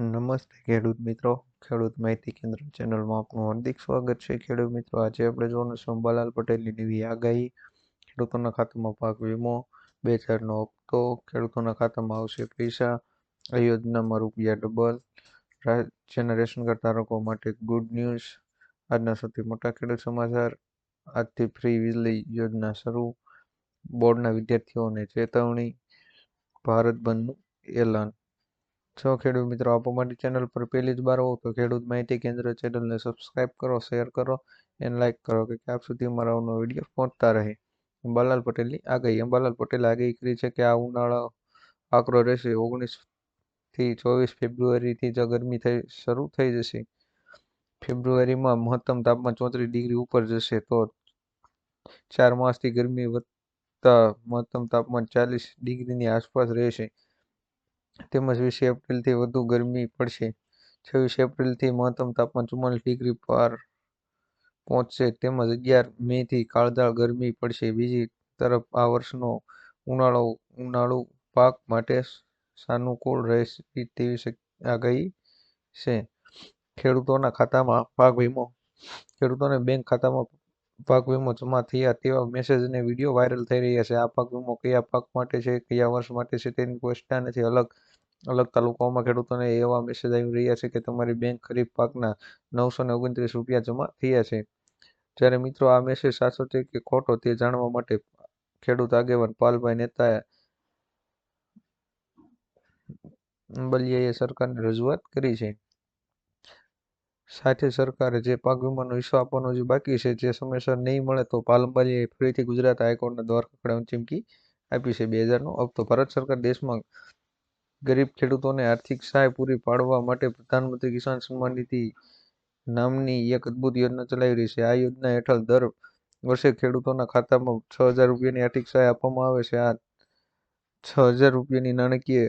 નમસ્તે ખેડૂત મિત્રો. ખેડૂત માહિતી કેન્દ્ર ચેનલમાં આપનું હાર્દિક સ્વાગત છે. ખેડૂત મિત્રો, આજે આપણે જોવાનું છે અંબાલાલ પટેલની નવી આગાહી. ખેડૂતોના ખાતામાં પાક વીમો બે હજારનો હપ્તો. ખેડૂતોના ખાતામાં આવશે પૈસા. આ યોજનામાં રૂપિયા ડબલ. રાજ્યના રેશન કાર્ડ ધારકો માટે ગુડ ન્યૂઝ. આજના સૌથી મોટા ખેડૂત સમાચાર. આજથી ફ્રી વીજળી યોજના શરૂ. બોર્ડના વિદ્યાર્થીઓને ચેતવણી. ભારત બંધનું એલાન. જો ખેડૂત મિત્રો? આપ અમારી ચેનલ પર પહેલી જ બાર હો તો ખેડૂત માહિતી કેન્દ્ર ચેનલને સબસ્ક્રાઇબ કરો શેર કરો અને લાઇક કરો કે આપ સુધી અમારા આવનો વીડિયો પહોંચતા રહે. અંબાલાલ પટેલની આગાહી અંબાલાલ પટેલે આગાહી કરી છે કે આ ઉનાળો આકરો રહેશે. ઓગણીસથી ચોવીસ ફેબ્રુઆરીથી જ ગરમી થઈ, શરૂ થઈ જશે. ફેબ્રુઆરીમાં મહત્તમ તાપમાન ચોત્રીસ ડિગ્રી ઉપર જશે તો ચાર માસથી ગરમી વધતા મહત્તમ તાપમાન ચાલીસ ડિગ્રીની આસપાસ રહેશે. તેમજ વીસ એપ્રિલથી વધુ ગરમી પડશે. છવ્વીસ એપ્રિલથી મહત્તમ તાપમાન ચુમ્માલીસ ડિગ્રી પાર પહોંચશે. તેમજ અગિયાર મેથી કાળઝાળ ગરમી પડશે. બીજી તરફ આ વર્ષનો ઉનાળો, ઉનાળુ પાક માટે સાનુકૂળ રહેશે તેવી આગાહી છે. ખેડૂતોના ખાતામાં પાક વીમો, ખેડૂતોને બેંક ખાતામાં પાક વીમો જમા થયા તેવા મેસેજ અને વીડિયો વાયરલ થઈ રહ્યા છે આ પાક વીમો કયા પાક માટે છે, કયા વર્ષ માટે છે, તેની સ્પષ્ટતા નથી. અલગ અલગ તાલુકાઓમાં ખેડૂતોને એવા મેસેજ આવી રહ્યા છે કે તમારી બેંક ખરીફ પાકના નવસો ને ઓગણત્રીસ રૂપિયા જમા થયા છે. જ્યારે મિત્રો આ મેસેજ સાચો છે કે ખોટો તે જાણવા માટે ખેડૂત આગેવાન પાલભાઈ નેતા બલિયાએ સરકારને રજૂઆત કરી છે. સાથે સરકારે જે પાક વીમાનો હિસ્સો આપવાનો જે બાકી છે, જે સમયસર નહીં મળે તો પાલંબારીએ ફરીથી ગુજરાત હાઈકોર્ટના દ્વાર ખખડાવવાની ચીમકી આપી છે. બે હજારનો હપ્તો ભારત સરકાર દેશમાં ગરીબ ખેડૂતોને આર્થિક સહાય પૂરી પાડવા માટે પ્રધાનમંત્રી કિસાન સન્માન નિધિ નામની એક અદ્ભુત યોજના ચલાવી રહી છે. આ યોજના હેઠળ દર વર્ષે ખેડૂતોના ખાતામાં છ હજાર રૂપિયાની આર્થિક સહાય આપવામાં આવે છે. આ છ હજાર રૂપિયાની નાણાકીય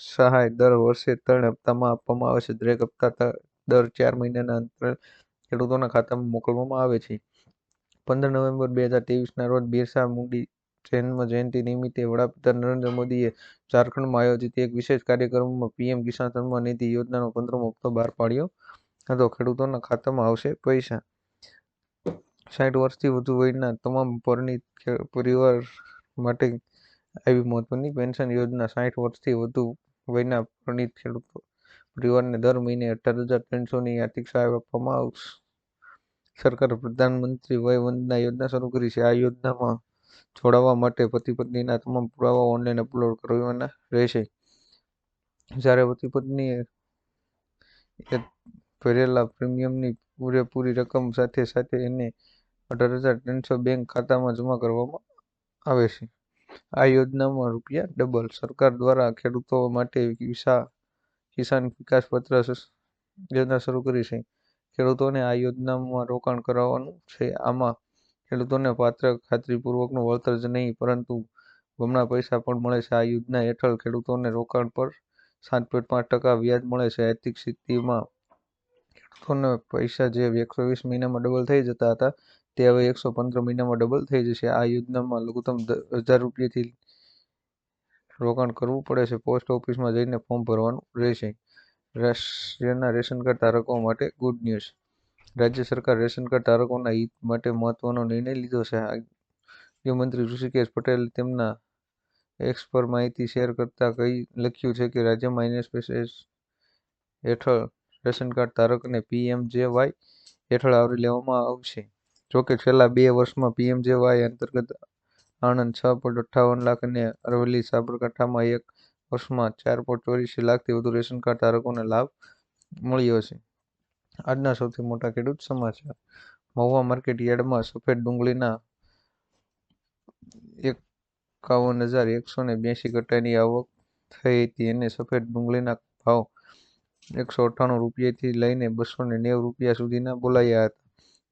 સહાય દર વર્ષે ત્રણ હપ્તામાં આપવામાં આવે છે. દરેક હપ્તા દર ચાર મહિનાના અંતરે ખેડૂતોના ખાતામાં મોકલવામાં આવે છે. પંદર નવેમ્બર બે હજાર ત્રેવીસના રોજ બિરસા મુંડી જન્મ જયંતિ નિમિત્તે વડાપ્રધાન નરેન્દ્ર મોદીએ ઝારખંડમાં આયોજિત એક વિશેષ કાર્યક્રમમાં પીએમ કિસાન સન્માન નિધિ યોજનાનો પંદરમો હપ્તો બહાર પાડ્યો હતો. ખેડૂતોના ખાતામાં આવશે પૈસા. સાઠ વર્ષથી વધુ વયના તમામ પરિણીત પરિવાર માટે આવી મહત્વની પેન્શન યોજના સાઠ વર્ષથી વધુ વયના પરિણીત ખેડૂતો પરિવારને દર મહિને અઢાર હજાર ત્રણસોની આર્થિક સહાય આપવામાં આવશે. સરકારે પ્રધાનમંત્રી વય વંદના યોજના શરૂ કરી છે. આ યોજનામાં જોડાવા માટે પતિ પત્નીના તમામ પુરાવા ઓનલાઈન અપલોડ કરવાના રહેશે. જ્યારે પતિ પત્નીએ ભરેલા પ્રીમિયમની પૂરેપૂરી રકમ સાથે સાથે એને અઢાર હજાર ત્રણસો બેંક ખાતામાં જમા કરવામાં આવે છે. આ યોજનામાં રૂપિયા ડબલ સરકાર દ્વારા ખેડૂતો માટે વિસા કિસાન વિકાસ પત્ર યોજના શરૂ કરી છે. ખેડૂતોને આ યોજનામાં રોકાણ કરાવવાનું છે. આમાં ખેડૂતોને પાત્ર ખાતરીપૂર્વકનું વળતર જ નહીં, પરંતુ બમણા પૈસા પણ મળે છે. આ યોજના હેઠળ ખેડૂતોને રોકાણ પર સાત પોઈન્ટ પાંચ ટકા વ્યાજ મળે છે. આર્થિક સ્થિતિમાં ખેડૂતોને પૈસા જે એકસો વીસ મહિનામાં ડબલ થઈ જતા હતા, તે હવે એકસો પંદર મહિનામાં ડબલ થઈ જશે. આ યોજનામાં લઘુત્તમ હજાર રૂપિયાથી રોકાણ કરવું પડે છે. પોસ્ટ ઓફિસમાં જઈને ફોર્મ ભરવાનું રહેશે. રાષ્ટ્રના રેશન કાર્ડ ધારકો માટે ગુડ ન્યૂઝ. રાજ્ય સરકાર રેશન કાર્ડ ધારકોના હિત માટે મહત્વનો નિર્ણય લીધો છે. આરોગ્યમંત્રી ઋષિકેશ પટેલે તેમના એક્સ પર માહિતી શેર કરતા કહી લખ્યું છે કે, રાજ્યમાં એનએસપીએસ હેઠળ રેશન કાર્ડ ધારકને પીએમજેવાય હેઠળ આવરી લેવામાં આવશે. જોકે છેલ્લા બે વર્ષમાં પીએમજેવાય અંતર્ગત આણંદ છ પોઈન્ટ અઠ્ઠાવન લાખ અને અરવલ્લી સાબરકાંઠામાં એક વર્ષમાં ચાર પોઈન્ટ ચોર્યાસી લાખથી વધુ રેશન કાર્ડ ધારકોને લાભ મળ્યો છે. આજના સૌથી મોટા ખેડૂત સમાચાર. મહુવા માર્કેટ યાર્ડમાં સફેદ ડુંગળીના એકાવન હજાર એકસો ને બ્યાસી કટાઈની આવક થઈ હતી અને સફેદ ડુંગળીના ભાવ એકસો અઠ્ઠાણું રૂપિયાથી લઈને બસો ને નેવું રૂપિયા સુધીના બોલાયા હતા.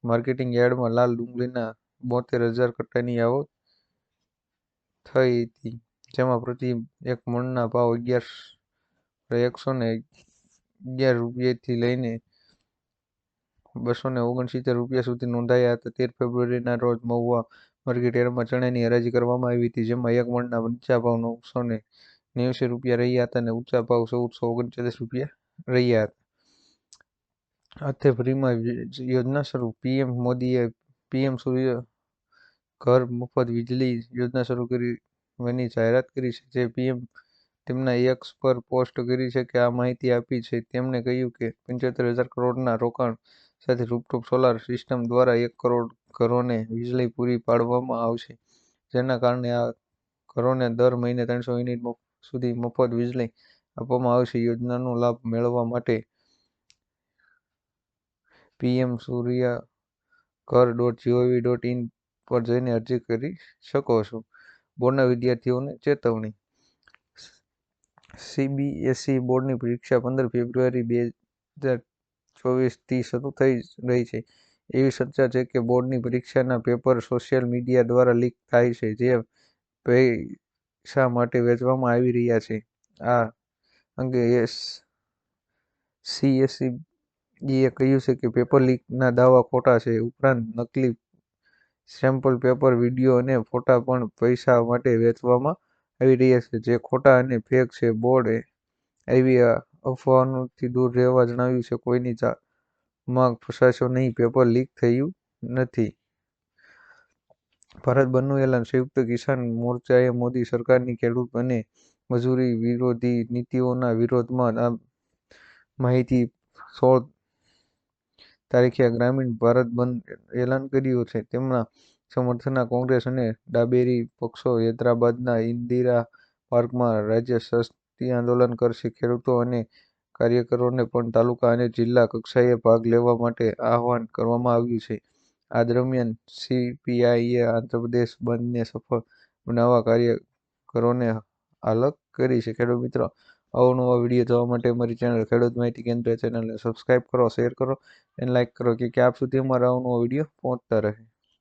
માર્કેટિંગ યાર્ડમાં લાલ ડુંગળીના બોતેર હજાર કટાઈની આવક થઈ હતી, જેમાં પ્રતિ એક મણના ભાવ અગિયાર એકસો ને અગિયાર રૂપિયાથી લઈને બસો ને ઓગણસિત્તેર રૂપિયા સુધી નોંધાયા હતા. તેર ફેબ્રુઆરીના રોજ મહુવા માર્કેટ યાર્ડમાં ચણાની હરાજી કરવામાં આવી હતી, જેમાં એક મણના ઊંચા ભાવ નવસો ને નેવસી રૂપિયા રહ્યા હતા અને ઊંચા ભાવ ચૌદસો ઓગણચાલીસ રૂપિયા રહ્યા હતા. હાથે ફ્રીમાં યોજના શરૂ, પીએમ મોદીએ પીએમ સૂર્ય ઘર મફત વીજળી યોજના શરૂ કરવાની જાહેરાત કરી છે. જે પીએમ તેમના એક્સ પર પોસ્ટ કરી છે કે આ માહિતી આપી છે. તેમણે કહ્યું કે પંચોતેર હજાર કરોડના રોકાણ સાથે રૂફટોપ સોલાર સિસ્ટમ દ્વારા એક કરોડ ઘરોને વીજળી પૂરી પાડવામાં આવશે, જેના કારણે આ ઘરોને દર મહિને ત્રણસો યુનિટ સુધી મફત વીજળી આપવામાં આવશે. યોજનાનો લાભ મેળવવા માટે પીએમ સૂર્યા ઘર ડોટ જીઓવી ડોટ ઇન પર જઈને અરજી કરી શકો છો. બોર્ડના વિદ્યાર્થીઓને ચેતવણી. સીબીએસઈ બોર્ડની પરીક્ષા પંદર ફેબ્રુઆરી બે હજાર ચોવીસથી શરૂ થઈ રહી છે. એવી ચર્ચા છે કે બોર્ડની પરીક્ષાના પેપર સોશિયલ મીડિયા દ્વારા લીક થાય છે, જે પૈસા માટે વેચવામાં આવી રહ્યા છે. આ અંગે એસ સીએસસીએ કહ્યું છે કે પેપર લીકના દાવા ખોટા છે. ઉપરાંત નકલી સેમ્પલ પેપર વીડિયો અને ફોટા પણ પૈસા માટે વેચવામાં આવી રહ્યા છે. જે ખોટા અને ફેક છે. બોર્ડે આવી અફવાઓથી દૂર રહેવા જણાવ્યું છે. કોઈની માં ફસાશો નહીં. પેપર લીક થયું નથી. ભારત બંધનું એલાન. સંયુક્ત કિસાન મોરચાએ મોદી સરકારની ખેડૂત અને મજૂરી વિરોધી નીતિઓના વિરોધમાં માહિતી સોળ તારીખે ગ્રામીણ ભારત બંધ એલાન કર્યું છે. તેમના સમર્થનમાં કોંગ્રેસ અને ડાબેરી પક્ષો હૈદરાબાદના ઇન્દિરા પાર્કમાં રાજ્ય સસ્તી આંદોલન કરશે. ખેડૂતો અને કાર્યકરોને પણ તાલુકા અને જિલ્લા કક્ષાએ ભાગ લેવા માટે આહવાન કરવામાં આવ્યું છે. આ દરમિયાન સીપીઆઈએ આંધ્રપ્રદેશ બંધને સફળ બનાવવા કાર્યકરોને હાલક કરી છે. ખેડૂત મિત્રો અવનવા વીડિયો જોવા માટે અમારી ચેનલ ખેડૂત માહિતી કેન્દ્ર ચેનલને સબસ્ક્રાઈબ કરો શેર કરો અને લાઇક કરો, કે આપ સુધી અમારા અવનવો વીડિયો પહોંચતા રહે.